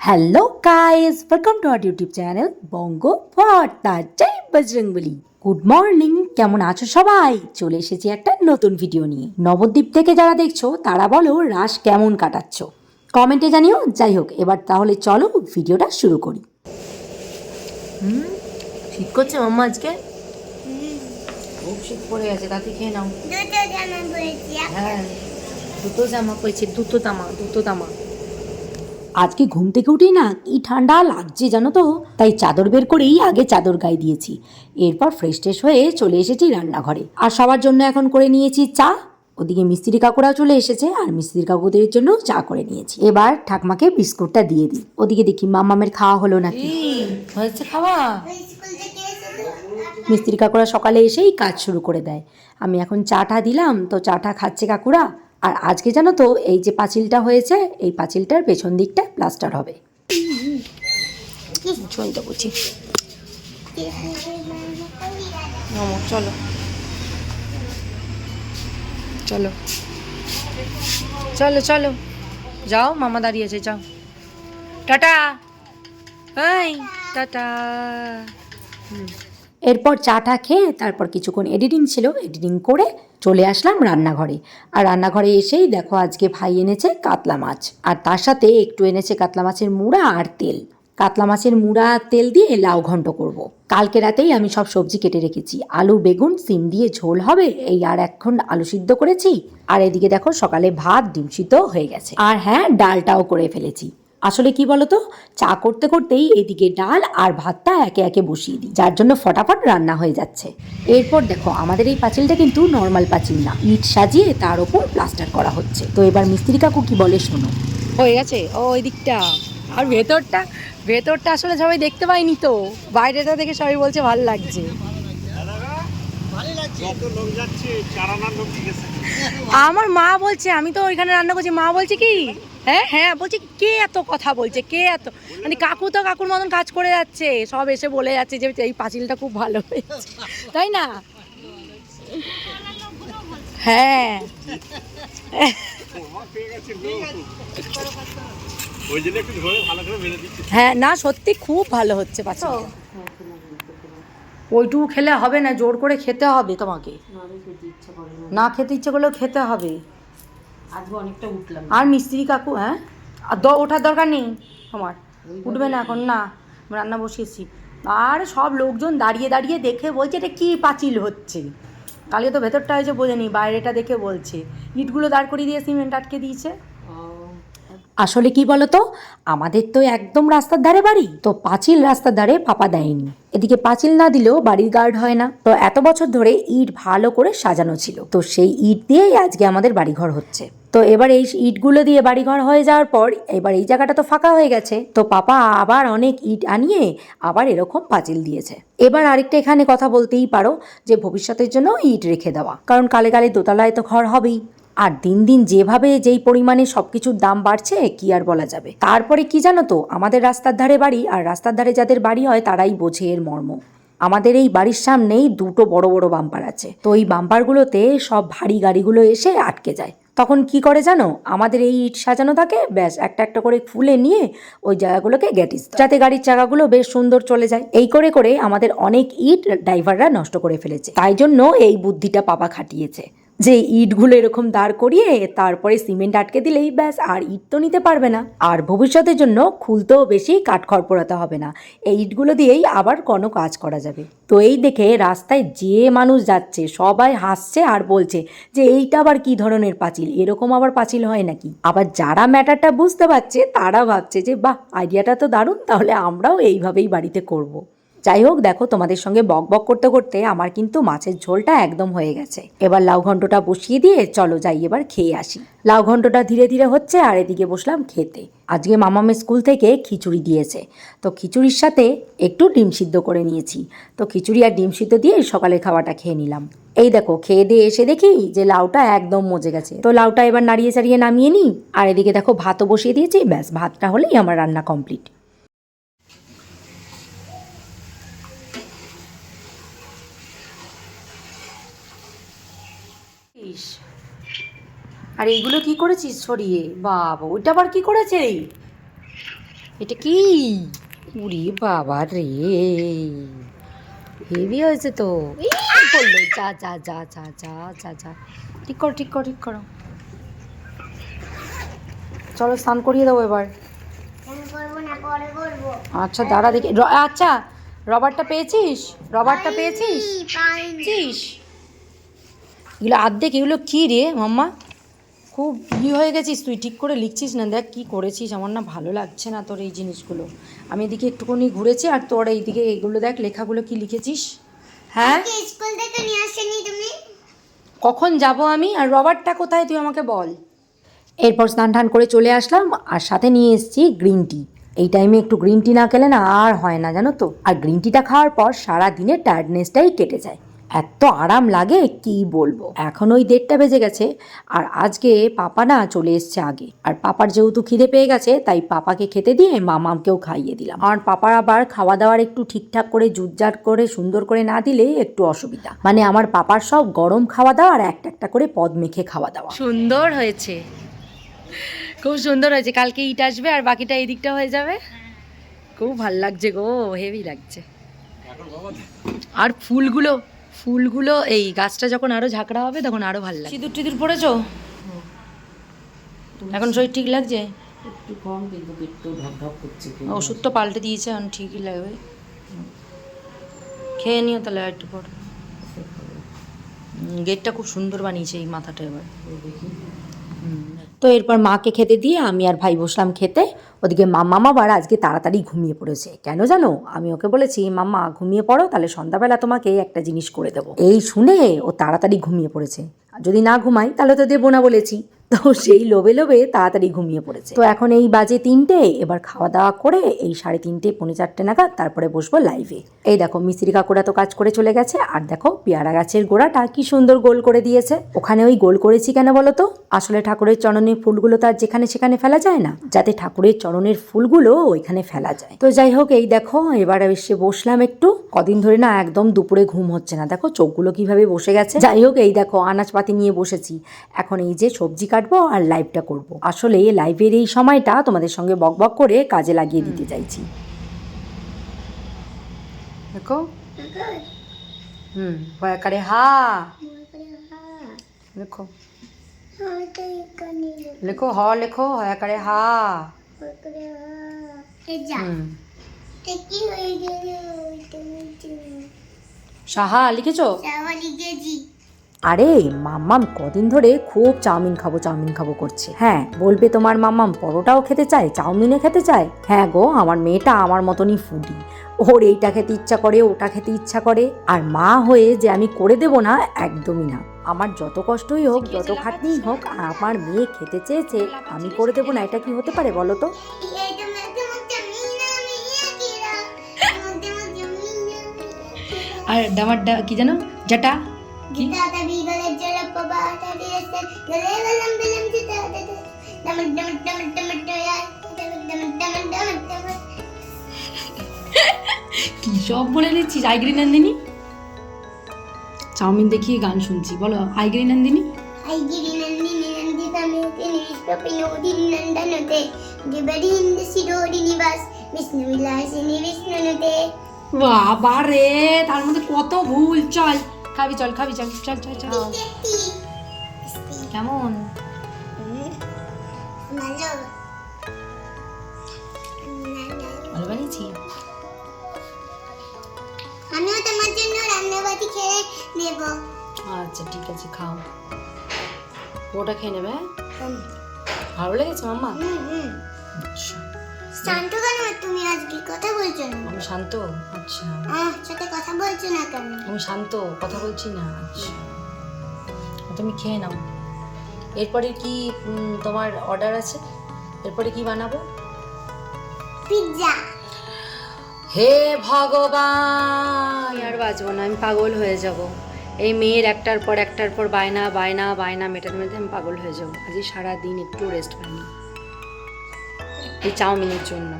Hello guys welcome to our YouTube channel Bongo Bhorta Joy Bajrangbali good morning কেমন আছো সবাই? চলে এসেছি একটা নতুন ভিডিও নিয়ে। নবদ্বীপ থেকে যারা দেখছ তারা বলো রাস কেমন কাটাচ্ছ। কমেন্টে জানিও যাই হোক এবার তাহলে চলো ভিডিওটা শুরু করি। হুম শীত করছে মাম্মা আজকে? খুব শীত পড়ে গেছে তাতে খেয়ে নাও। দুটো জামা পরেছি হ্যাঁ দুটো জামা পড়েছে দুটো জামা দুটো জামা আজকে ঘুম থেকে উঠেই না কি ঠান্ডা লাগছে জানো তো? তাই চাদর বের করেই আগে চাদর গায়ে দিয়েছি। এরপর ফ্রেশ ট্রেশ হয়ে চলে এসেছি রান্নাঘরে। আর সবার জন্য এখন করে নিয়েছি চা। ওদিকে মিস্ত্রি কাকুরাও চলে এসেছে আর মিস্ত্রি কাকুদের জন্য চা করে নিয়েছি। এবার ঠাকমাকে বিস্কুটটা দিয়ে দিই। ওদিকে দেখি মামামের খাওয়া হলো নাকি। হয়েছে খাওয়া? মিস্ত্রি কাকুরা সকালে এসেই কাজ শুরু করে দেয়। আমি এখন চাটা দিলাম তো চাটা খাচ্ছে কাকুরা। আর আজকে জানো তো, এই যে পাঁচিলটা হয়েছে, এই পাঁচিলটার পেছন দিকটা প্লাস্টার হবে। চলো। চলো। চলো চলো। যাও, মামা দাঁড়িয়েছে যাও। টাটা। টাটা। এরপর চাটা খেয়ে তারপর কিছুক্ষণ এডিটিং ছিল এডিটিং করে চলে আসলাম রান্নাঘরে। আর রান্নাঘরে এসেই দেখো আজকে ভাই এনেছে কাতলা মাছ, আর তার সাথে একটু এনেছে কাতলা মাছের মুড়া আর তেল। কাতলা মাছের মুড়া, তেল দিয়ে লাউ ঘন্ট করব। কালকে রাতেই আমি সব সবজি কেটে রেখেছি। আলু, বেগুন, সিম দিয়ে ঝোল হবে, এই আর এখন আলু সিদ্ধ করেছি। আর এদিকে দেখো সকালে ভাত, ডিম সিদ্ধ হয়ে গেছে। আর হ্যাঁ ডালটাও করে ফেলেছি। আসলে কি বলতো? চা করতে করতেই এদিকে ডাল আর ভাতটা একে একে বসিয়ে দিই, যার জন্য ফটাফট রান্না হয়ে যাচ্ছে। এরপর দেখো, আমাদের এই পাঁচিলটা কিন্তু নর্মাল পাঁচিল না, ইট সাজিয়ে তার ওপর প্লাস্টার করা হচ্ছে। তো এবার মিস্ত্রি কাকু কি বলে শোনো? হয়ে গেছে? ও, ওই দিকটা। আর ভেতরটা? ভেতরটা আসলে সবাই দেখতে পাইনি তো? বাইরেটা দেখে সবাই বলছে ভালো লাগছে। আমার মা বলছে আমি তো ওইখানে রান্না করছি। মা বলছে কি? হ্যাঁ হ্যাঁ বলছি কে এত কথা বলছে? কে এত? মানে কাকু তো কাকুর মতন কাজ করে যাচ্ছে। সব এসে বলে যাচ্ছে যে এই পাঁচিলটা খুব ভালো হয়েছে। তাই না? হ্যাঁ। হ্যাঁ না সত্যি খুব ভালো হচ্ছে পাঁচিলটা। ওইটুকু খেলে হবে না জোর করে খেতে হবে তোমাকে। না খেতে ইচ্ছে করলেও খেতে হবে। আজকে অনেকটা উঠলাম। আর মিস্ত্রি কাকু হ্যাঁ? আর দ ওঠার দরকার নেই তোমার। উঠবে না এখন না। রান্না বসিয়েছি আর সব লোকজন দাঁড়িয়ে দাঁড়িয়ে দেখে বলছে এটা কী পাঁচিল হচ্ছে? কালকে তো ভেতরটা হয়েছে বোঝেনি বাইরেটা দেখে বলছে। ইটগুলো দাঁড় করিয়ে দিয়ে সিমেন্ট আটকে দিয়েছে। আসলে কি বলতো? আমাদের তো একদম রাস্তার ধারে বাড়ি, তো পাঁচিল রাস্তার ধারে পাপা দেয়নি। এদিকে পাঁচিল না দিলেও বাড়ির গার্ড হয় না। তো এত বছর ধরে ইট ভালো করে সাজানো ছিল। তো সেই ইট দিয়েই আজকে আমাদের বাড়িঘর হচ্ছে। তো এবার এই ইটগুলো দিয়ে বাড়িঘর হয়ে যাওয়ার পর এবার এই জায়গাটা তো ফাঁকা হয়ে গেছে। তো পাপা আবার অনেক ইট আনিয়ে আবার এরকম পাঁচিল দিয়েছে। এবার আরেকটা এখানে কথা বলতেই পারো যে ভবিষ্যতের জন্য ইট রেখে দেওয়া। কারণ কালে কালে দোতলায় তো ঘর হবেই। আর দিন দিন যেভাবে যেই পরিমাণে সব কিছুর দাম বাড়ছে, কি আর বলা যাবে? তারপরে কি জানো তো, আমাদের রাস্তার ধারে বাড়ি, আর রাস্তার ধারে যাদের বাড়ি হয়, তারাই বোঝে এর মর্ম। আমাদের এই বাড়ির সামনেই দুটো বড় বড় বাম্পার আছে। তো এই বাম্পারগুলোতে সব ভারী গাড়িগুলো এসে আটকে যায়। তখন কি করে জানো, আমাদের এই ইট সাজানো থাকে, ব্যাস, একটা একটা করে ফুলে নিয়ে ওই জায়গাগুলোকে গ্যাটিস যাতে গাড়ির চাকাগুলো বেশ সুন্দর চলে যায়। এই করে করে আমাদের অনেক ইট ড্রাইভাররা নষ্ট করে ফেলেছে। তাই জন্য এই বুদ্ধিটা পাপা খাটিয়েছে। যে ইটগুলো এরকম দাঁড় করিয়ে তারপরে সিমেন্ট আটকে দিলেই ব্যাস, আর ইট তো নিতে পারবে না। আর ভবিষ্যতের জন্য খুলতেও বেশি কাঠখড় পোড়াতে হবে না। এই ইটগুলো দিয়েই আবার কোনো কাজ করা যাবে। তো এই দেখে রাস্তায় যে মানুষ যাচ্ছে, সবাই হাসছে আর বলছে যে, এইটা আবার কি ধরনের পাঁচিল? এরকম আবার পাঁচিল হয় নাকি? আবার যারা ম্যাটারটা বুঝতে পারছে, তারা ভাবছে যে, বাহ আইডিয়াটা তো দারুণ, তাহলে আমরাও এইভাবেই বাড়িতে করব। যাই হোক, দেখো তোমাদের সঙ্গে বক বক করতে করতে আমার কিন্তু মাছের ঝোলটা একদম হয়ে গেছে। এবার লাউ ঘন্টটা বসিয়ে দিয়ে চলো যাই এবার খেয়ে আসি। লাউ ঘন্টটা ধীরে ধীরে হচ্ছে আর এদিকে বসলাম খেতে। আজকে মামামের স্কুল থেকে খিচুড়ি দিয়েছে। তো খিচুড়ির সাথে একটু ডিম সিদ্ধ করে নিয়েছি। তো খিচুড়ি আর ডিম সিদ্ধ দিয়ে সকালের খাওয়াটা খেয়ে নিলাম। এই দেখো, খেয়ে দিয়ে এসে দেখি যে লাউটা একদম মজে গেছে। তো লাউটা এবার নাড়িয়ে চাড়িয়ে নামিয়ে নিই। আর এদিকে দেখো ভাতও বসিয়ে দিয়েছি। ব্যাস, ভাতটা হলেই আমার রান্না কমপ্লিট। ইস। আর এইগুলো কি করেছিস ছড়িয়ে? বাবা ওইটা আবার কি করেছে? এটা কি? উরি বাবা রে। হেভি হয়েছে তো। পড়ল যা যা যা যা যা যা যা। ঠিক করো ঠিক করো ঠিক করো। চলো স্নান করিয়ে দেবো এবার। আচ্ছা দাঁড়া দেখি। আচ্ছা রবারটা পেয়েছিস? রবারটা পেয়েছিস? পেয়েছিস এগুলো আর্ধেক এগুলো কী রে মাম্মা? খুব ই হয়ে গেছিস তুই ঠিক করে লিখছিস না দেখ কি করেছিস আমার না ভালো লাগছে না তোর এই জিনিসগুলো। আমি এদিকে একটুখানি ঘুরেছি আর তোর এইদিকে এগুলো দেখ লেখাগুলো কি লিখেছিস। হ্যাঁ? স্কুল থেকে নিয়ে আসেনি তুমি? কখন যাব আমি আর রবারটা কোথায় তুই আমাকে বল। এরপর স্নান টান করে চলে আসলাম আর সাথে নিয়ে এসেছি গ্রিন টি। এই টাইমে একটু গ্রিন টি না খেলে না আর হয় না জানো তো? আর গ্রিন টিটা খাওয়ার পর সারা দিনে টায়ার্ডনেসটাই কেটে যায়। এত আরাম লাগে কি বলব? এখন ওই দেড়টা বেজে গেছে আর আজকে পাপা না চলে এসছে আগে। আর পাপার যেহেতু খিদে পেয়ে গেছে তাই পাপাকে খেতে দিয়ে মামাকেও খাইয়ে দিলাম। আর পাপার আবার খাওয়া দাওয়ার একটু ঠিকঠাক করে জুটজাট করে সুন্দর করে না দিলে একটু অসুবিধা। মানে আমার পাপার সব গরম খাওয়া দাওয়া আর একটা একটা করে পদ মেখে খাওয়া দাওয়া সুন্দর হয়েছে। খুব সুন্দর হয়েছে। কালকে ইট আসবে আর বাকিটা এই দিকটা হয়ে যাবে? খুব ভালো লাগছে গো হেভি লাগছে। আর ফুলগুলো ফুলগুলো এই গাছটা যখন আরও ঝাঁকড়া হবে তখন আরও ভালো লাগবে। সিঁদুর টিদুর পড়েছো? এখন শরীর ঠিক লাগছে? একটু কম কিন্তু পেটটা ঢক ঢক করছে ওষুধ তো পাল্টে দিয়েছে এখন ঠিকই লাগবে। খেয়ে নিও তাহলে একটু পর। গেটটা খুব সুন্দর বানিয়েছে এই মাথাটা এবার। তো এরপর মাকে খেতে দিয়ে আমি আর ভাই বসলাম খেতে। ওদিকে মাম্মা আবার আজকে তাড়াতাড়ি ঘুমিয়ে পড়েছে। কেন জানো? আমি ওকে বলেছি, মাম্মা, ঘুমিয়ে পড়ো, তাহলে সন্ধ্যাবেলা তোমাকে একটা জিনিস করে দেবো। এই শুনে ও তাড়াতাড়ি ঘুমিয়ে পড়েছে। যদি না ঘুমাই, তাহলে তো দেবো না বলেছি। তো সেই লোভে লোভে তাড়াতাড়ি ঘুমিয়ে পড়েছে। তো এখন এই বাজে তিনটে, এবার খাওয়া দাওয়া করে এই সাড়ে তিনটে, পৌনে চারটে নাগাদ তারপরে বসবো লাইভে এই দেখো মিস্ত্রি কাকুরা তো কাজ করে চলে গেছে, আর দেখো, পেয়ারা গাছের গোড়াটা কি সুন্দর গোল করে দিয়েছে। ওখানে ওই গোল করেছি কেন বলো তো? আসলে ঠাকুরের চরণের ফুলগুলো তো আর যেখানে সেখানে ফেলা যায় না, যাতে ঠাকুরের চরণের ফুলগুলো ওইখানে ফেলা যায়। তো যাই হোক, এই দেখো, এবার এসে বসলাম একটু। কদিন ধরে না একদম দুপুরে ঘুম হচ্ছে না। দেখো, চোখগুলো কীভাবে বসে গেছে। যাই হোক, এই দেখো, আনাজপাতি নিয়ে বসেছি। এখন এই যে সবজি কাটবো আর লাইভটা করব। আসলে লাইভের এই সময়টা তোমাদের সঙ্গে বকবক করে কাজে লাগিয়ে দিতে চাইছি। দেখো? হুম করে হা। লেখো লেখো হ লেখো হয়া করে হা। হয়ে সাহা লিখেছো? গেজি আরে মাম্মাম কদিন ধরে খুব চাউমিন খাব চাউমিন খাব করছে। হ্যাঁ বলবে তোমার মাম্মাম পরোটাও খেতে চায় চাউমিনে খেতে চায়? হ্যাঁ গো আমার মেয়েটা আমার মতনই ফুডি। ওর এইটা খেতে ইচ্ছা করে ওটা খেতে ইচ্ছা করে। আর মা হয়ে যে আমি করে দেব না একদমই না। আমার যত কষ্টই হোক যত খাটনি হোক আমার মেয়ে খেতে চেয়েছে আমি করে দেবো না এটা কি হতে পারে বলো তো? আর ডামার কি জানো জাটা? কি? সব বলে নিচ্ছিস আইগ্রি নন্দিনী? চাউমিন দেখিয়ে গান শুনছি বলো আইগ্রি নন্দিনী? আইগ্রি নন্দিনী নন্দিতা মেতে নন্দনতে। দেবরি ইন্দ শিরোডি নিবাস বিষ্ণু বিলাসিনী বিষ্ণুনতে। বাবা রে তার মধ্যে কত ভুল চল। খাবি চল খাবি চল চল চল চল। কেমন? ভালো বানিয়েছি? আমিও তোমার জন্য রান্নাবাতি খেয়ে নেব। আচ্ছা ঠিক আছে খাও। ওটা খেয়ে নেবে হ্যাঁ? ভালো লেগেছে মাম্মা? আচ্ছা। শান্ত কেন? তুমি আজকে কথা বলছো না। আমি শান্ত? আচ্ছা। আহ সাথে কথা বলছো না কেন? আমি শান্ত কথা বলছি না। আচ্ছা। তুমি খেয়ে নাও। এরপরে কি তোমার অর্ডার আছে? এরপরে কি বানাবো? পিৎজা। হে ভগবান! আর বাঁচবো না আমি পাগল হয়ে যাব। এই মেয়ের একটার পর একটার পর বায়না বায়না বায়না মেটাতে মেটাতে আমি পাগল হয়ে যাব। আজকে সারাদিন একটু রেস্ট পাইনি। এই চাউমিনের জন্য।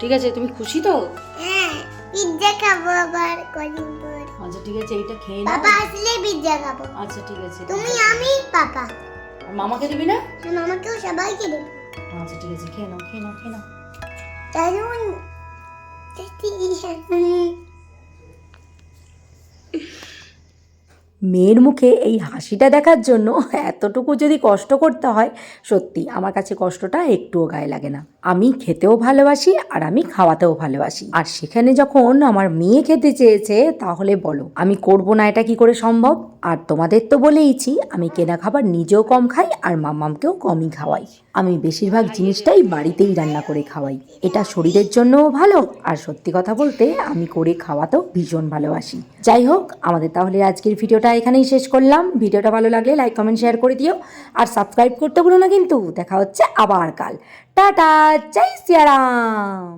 ঠিক আছে তুমি খুশি তো? হ্যাঁ পিৎজা খাব আবার কদিন পর। আচ্ছা ঠিক আছে এইটা খেয়ে নাও। বাবা আসলে পিৎজা খাব। আচ্ছা ঠিক আছে তুমি আমি পাপা। আর মামাকে দিবি না? হ্যাঁ মামাকেও সবাইকে দেব। আচ্ছা ঠিক আছে খেয়ে নাও খেয়ে নাও খেয়ে নাও। দারুণ মেয়ের মুখে এই হাসিটা দেখার জন্য এতটুকু যদি কষ্ট করতে হয়, সত্যি আমার কাছে কষ্টটা একটুও গায়ে লাগে না। আমি খেতেও ভালোবাসি আর আমি খাওয়াতেও ভালোবাসি। আর সেখানে যখন আমার মেয়ে খেতে চেয়েছে, তাহলে বলো, আমি করব না এটা কি করে সম্ভব? আর তোমাদের তো বলেইছি, আমি কেনা খাবার নিজেও কম খাই আর মামামকেও কমই খাওয়াই। আমি বেশিরভাগ জিনিসটাই বাড়িতেই রান্না করে খাওয়াই। এটা শরীরের জন্যও ভালো, আর সত্যি কথা বলতে আমি করে খাওয়াতেও ভীষণ ভালোবাসি। যাই হোক, আমাদের তাহলে আজকের ভিডিওটা এখানেই শেষ করলাম। ভিডিওটা ভালো লাগলে লাইক, কমেন্ট, শেয়ার করে দিও। আর সাবস্ক্রাইব করতে ভুলো না কিন্তু। দেখা হচ্ছে আবার কাল। টাটা, জয় সিয়ারাম!